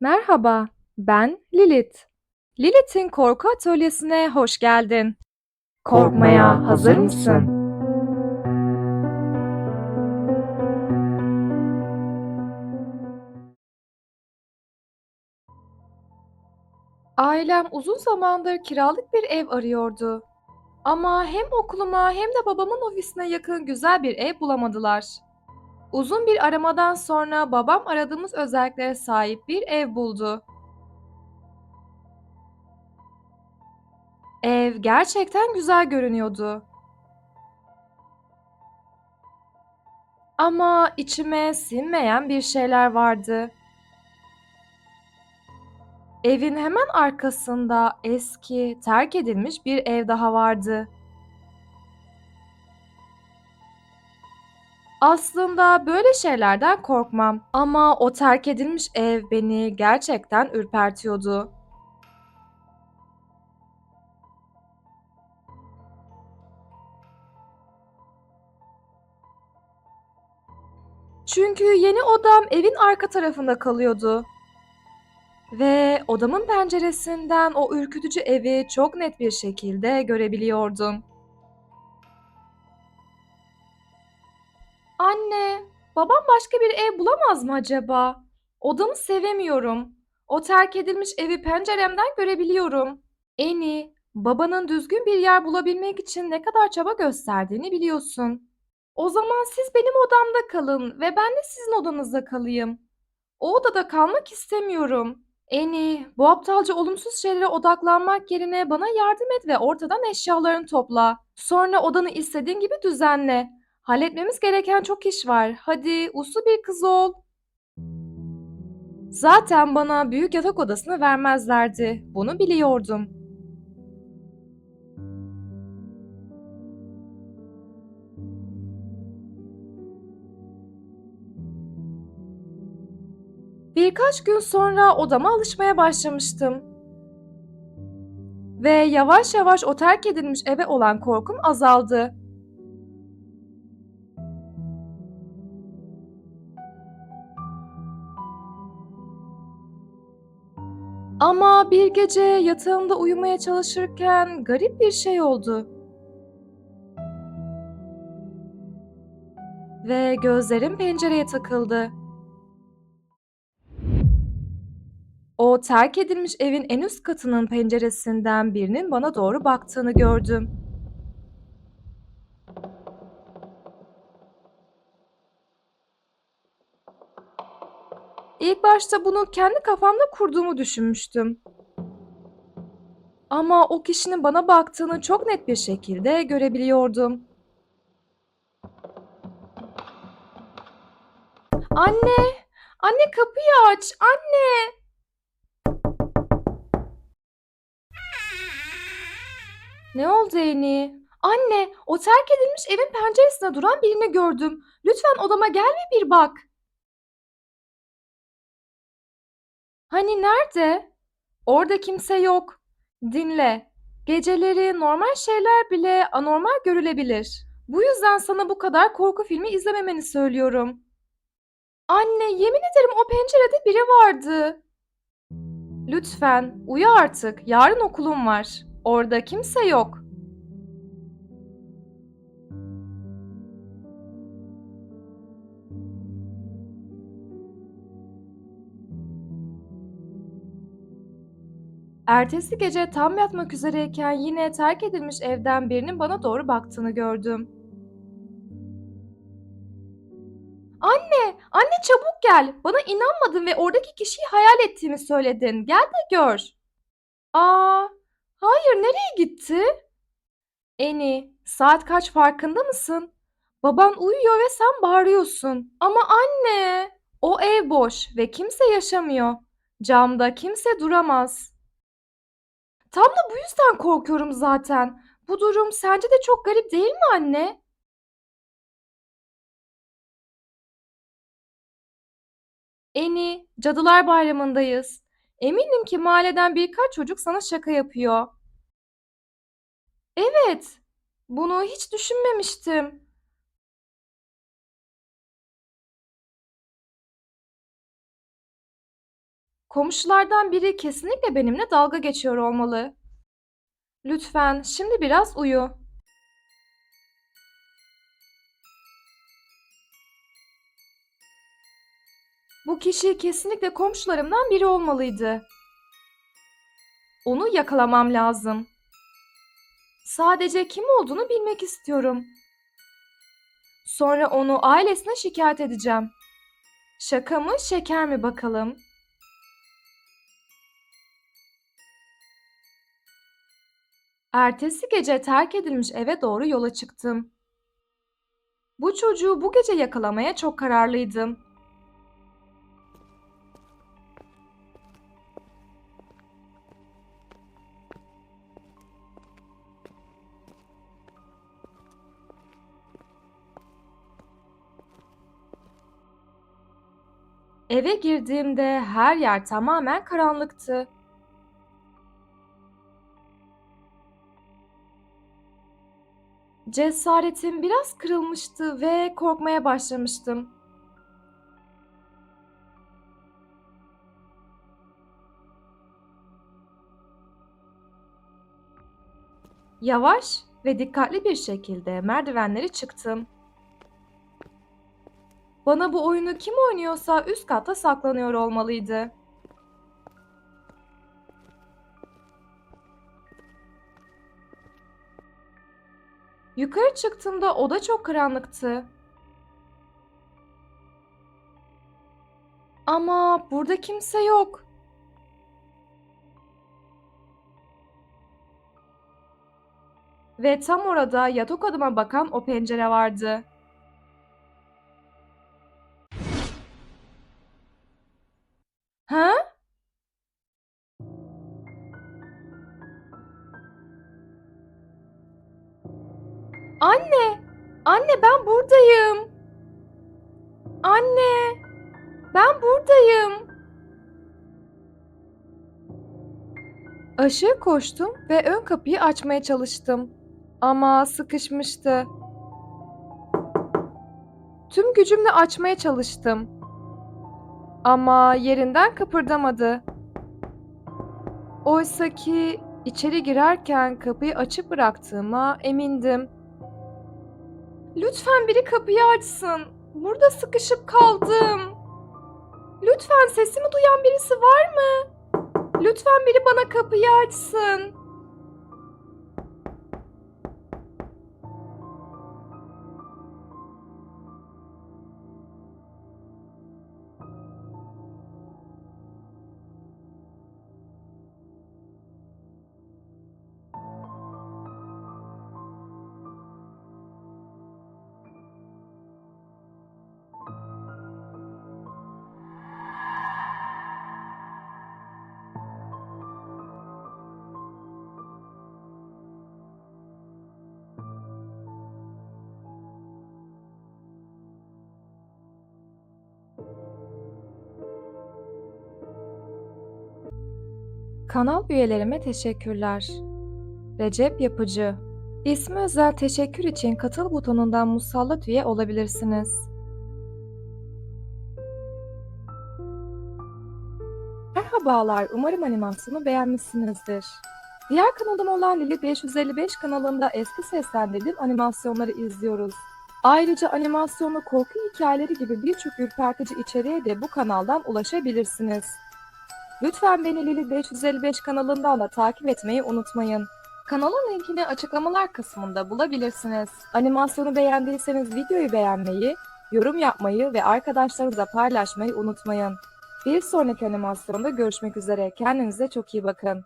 Merhaba, ben Lilith. Lilith'in korku atölyesine hoş geldin. Korkmaya hazır mısın? Ailem uzun zamandır kiralık bir ev arıyordu. Ama hem okuluma hem de babamın ofisine yakın güzel bir ev bulamadılar. Uzun bir aramadan sonra babam aradığımız özelliklere sahip bir ev buldu. Ev gerçekten güzel görünüyordu. Ama içime sinmeyen bir şeyler vardı. Evin hemen arkasında eski, terk edilmiş bir ev daha vardı. Aslında böyle şeylerden korkmam ama o terk edilmiş ev beni gerçekten ürpertiyordu. Çünkü yeni odam evin arka tarafında kalıyordu. Ve odamın penceresinden o ürkütücü evi çok net bir şekilde görebiliyordum. Babam başka bir ev bulamaz mı acaba? Odamı sevemiyorum. O terk edilmiş evi penceremden görebiliyorum. Eni, babanın düzgün bir yer bulabilmek için ne kadar çaba gösterdiğini biliyorsun. O zaman siz benim odamda kalın ve ben de sizin odanızda kalayım. O odada kalmak istemiyorum. Eni, bu aptalca olumsuz şeylere odaklanmak yerine bana yardım et ve ortadan eşyalarını topla. Sonra odanı istediğin gibi düzenle. Halletmemiz gereken çok iş var. Hadi, uslu bir kız ol. Zaten bana büyük yatak odasını vermezlerdi. Bunu biliyordum. Birkaç gün sonra odama alışmaya başlamıştım. Ve yavaş yavaş o terk edilmiş eve olan korkum azaldı. Ama bir gece yatağımda uyumaya çalışırken garip bir şey oldu ve gözlerim pencereye takıldı. O terk edilmiş evin en üst katının penceresinden birinin bana doğru baktığını gördüm. İlk başta bunu kendi kafamda kurduğumu düşünmüştüm. Ama o kişinin bana baktığını çok net bir şekilde görebiliyordum. Anne, anne kapıyı aç, anne. Ne oldu Eni? Anne, o terk edilmiş evin penceresinde duran birini gördüm. Lütfen odama gel ve bir bak. Hani nerede? Orada kimse yok. Dinle. Geceleri normal şeyler bile anormal görülebilir. Bu yüzden sana bu kadar korku filmi izlememeni söylüyorum. Anne, yemin ederim o pencerede biri vardı. Lütfen, uyu artık. Yarın okulum var. Orada kimse yok. Ertesi gece tam yatmak üzereyken yine terk edilmiş evden birinin bana doğru baktığını gördüm. Anne, anne çabuk gel. Bana inanmadın ve oradaki kişiyi hayal ettiğimi söyledin. Gel de gör. Aa, hayır nereye gitti? Eni, saat kaç farkında mısın? Baban uyuyor ve sen bağırıyorsun. Ama anne, o ev boş ve kimse yaşamıyor. Camda kimse duramaz. Tam da bu yüzden korkuyorum zaten. Bu durum sence de çok garip değil mi anne? Eni, Cadılar Bayramı'ndayız. Eminim ki mahalleden birkaç çocuk sana şaka yapıyor. Evet, bunu hiç düşünmemiştim. Komşulardan biri kesinlikle benimle dalga geçiyor olmalı. Lütfen şimdi biraz uyu. Bu kişi kesinlikle komşularımdan biri olmalıydı. Onu yakalamam lazım. Sadece kim olduğunu bilmek istiyorum. Sonra onu ailesine şikayet edeceğim. Şaka mı, şeker mi bakalım? Ertesi gece terk edilmiş eve doğru yola çıktım. Bu çocuğu bu gece yakalamaya çok kararlıydım. Eve girdiğimde her yer tamamen karanlıktı. Cesaretim biraz kırılmıştı ve korkmaya başlamıştım. Yavaş ve dikkatli bir şekilde merdivenleri çıktım. Bana bu oyunu kim oynuyorsa üst katta saklanıyor olmalıydı. Yukarı çıktığımda oda çok karanlıktı. Ama burada kimse yok. Ve tam orada yatak odama bakan o pencere vardı. Ha? Anne! Anne ben buradayım. Anne! Ben buradayım. Aşağı koştum ve ön kapıyı açmaya çalıştım. Ama sıkışmıştı. Tüm gücümle açmaya çalıştım. Ama yerinden kıpırdamadı. Oysa ki içeri girerken kapıyı açık bıraktığıma emindim. Lütfen biri kapıyı açsın. Burada sıkışıp kaldım. Lütfen sesimi duyan birisi var mı? Lütfen biri bana kapıyı açsın. Kanal üyelerime teşekkürler. Recep Yapıcı İsmi özel teşekkür için katıl butonundan musallat üye olabilirsiniz. Merhabalar, umarım animasyonu beğenmişsinizdir. Diğer kanalım olan Lili 555 kanalında eski seslendirdiğim animasyonları izliyoruz. Ayrıca animasyonlu korku hikayeleri gibi birçok ürpertici içeriğe de bu kanaldan ulaşabilirsiniz. Lütfen beni Lili 555 kanalından da takip etmeyi unutmayın. Kanalın linkini açıklamalar kısmında bulabilirsiniz. Animasyonu beğendiyseniz videoyu beğenmeyi, yorum yapmayı ve arkadaşlarınızla paylaşmayı unutmayın. Bir sonraki animasyonda görüşmek üzere. Kendinize çok iyi bakın.